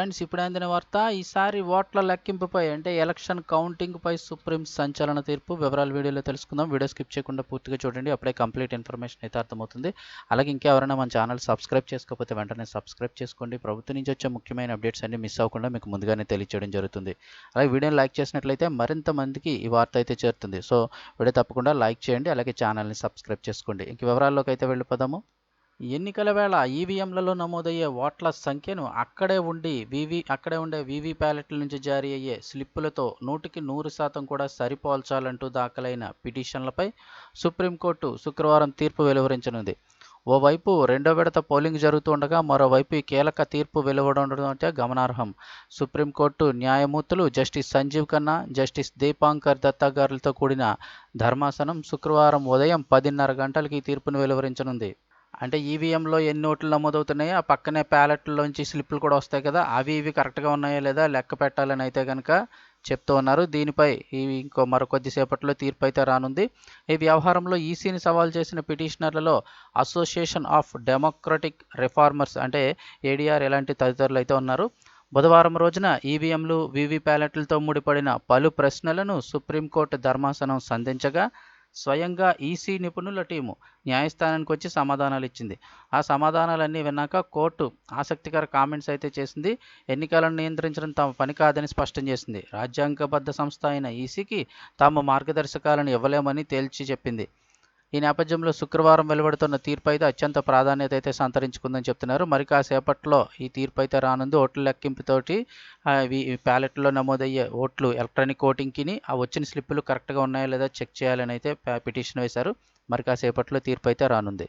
Friends ఇప్పుడు అందిన వార్త ఈసారి ఓట్ల లెక్కింపుపై అంటే ఎలక్షన్ కౌంటింగ్ పై సుప్రీం సంచలన తీర్పు వివరాలు వీడియోలో తెలుసుకుందాం. వీడియో స్కిప్ చేయకుండా పూర్తిగా చూడండి. అప్పుడే కంప్లీట్ ఇన్ఫర్మేషన్ అయితే అర్థమవుతుంది. అలాగే ఇంకెవరైనా మన ఛానల్ సబ్స్క్రైబ్ చేసుకోకపోతే వెంటనే సబ్స్క్రైబ్ చేసుకోండి. ప్రభుత్వం నుంచి వచ్చే ముఖ్యమైన అప్డేట్స్ అన్ని మిస్ అవ్వకుండా మీకు ముందుగానే తెలియజేయడం జరుగుతుంది. అలాగే వీడియోని లైక్ చేసినట్లయితే మరింత మందికి ఈ వార్త అయితే చేరుతుంది. సో వీడియో తప్పకుండా లైక్ చేయండి. అలాగే ఛానల్ని సబ్స్క్రైబ్ చేసుకోండి. ఇంక వివరాల్లోకి అయితే వెళ్ళిపోదాము. ఎన్నికల వేళ ఈవీఎంలలో నమోదయ్యే ఓట్ల సంఖ్యను అక్కడే ఉండి వివి అక్కడే ఉండే వివి ప్యాలెట్ల నుంచి జారీ అయ్యే స్లిప్పులతో నూటికి నూరు శాతం కూడా సరిపోల్చాలంటూ దాఖలైన పిటిషన్లపై సుప్రీంకోర్టు శుక్రవారం తీర్పు వెలువరించనుంది. ఓవైపు రెండో విడత పోలింగ్ జరుగుతుండగా మరోవైపు ఈ కీలక తీర్పు వెలువడడం గమనార్హం. సుప్రీంకోర్టు న్యాయమూర్తులు జస్టిస్ సంజీవ్ ఖన్నా జస్టిస్ దీపాంకర్ దత్తా గారులతో కూడిన ధర్మాసనం శుక్రవారం ఉదయం పదిన్నర గంటలకి ఈ తీర్పును వెలువరించనుంది. అంటే ఈవీఎంలో ఎన్ని ఓట్లు నమోదవుతున్నాయో ఆ పక్కనే ప్యాలెట్లోంచి స్లిప్లు కూడా వస్తాయి కదా అవి ఇవి కరెక్ట్గా ఉన్నాయా లేదా లెక్క పెట్టాలని అయితే కనుక చెప్తూ ఉన్నారు. దీనిపై ఈ ఇంకో మరికొద్దిసేపట్లో తీర్పు అయితే రానుంది. ఈ వ్యవహారంలో ఈసీని సవాల్ చేసిన పిటిషనర్లలో అసోసియేషన్ ఆఫ్ డెమోక్రటిక్ రిఫార్మర్స్ అంటే ఏడీఆర్ ఇలాంటి తదితరులు అయితే ఉన్నారు. బుధవారం రోజున ఈవీఎంలు వీవీ ప్యాలెట్లతో ముడిపడిన పలు ప్రశ్నలను సుప్రీంకోర్టు ధర్మాసనం సంధించగా స్వయంగా ఈసీ నిపుణుల టీము న్యాయస్థానానికి వచ్చి సమాధానాలు ఇచ్చింది ఆ సమాధానాలన్నీ విన్నాక కోర్టు ఆసక్తికర కామెంట్స్ అయితే చేసింది. ఎన్నికలను నియంత్రించడం తమ పని కాదని స్పష్టం చేసింది. రాజ్యాంగబద్ధ సంస్థ అయిన ఈసీకి తాము మార్గదర్శకాలను ఇవ్వలేమని తేల్చి చెప్పింది. ఈ నేపథ్యంలో శుక్రవారం వెలువడుతున్న తీర్పు అయితే అత్యంత ప్రాధాన్యత అయితే సంతరించుకుందని చెప్తున్నారు. మరి కాసేపట్లో ఈ తీర్పు అయితే రానుంది. ఓట్ల లెక్కింపుతోటి ప్యాలెట్లో నమోదయ్యే ఓట్లు ఎలక్ట్రానిక్ ఓటింగ్కి ఆ వచ్చిన స్లిప్పులు కరెక్ట్గా ఉన్నాయా లేదా చెక్ చేయాలని అయితే పిటిషన్ వేశారు. మరి కాసేపట్లో తీర్పు అయితే రానుంది.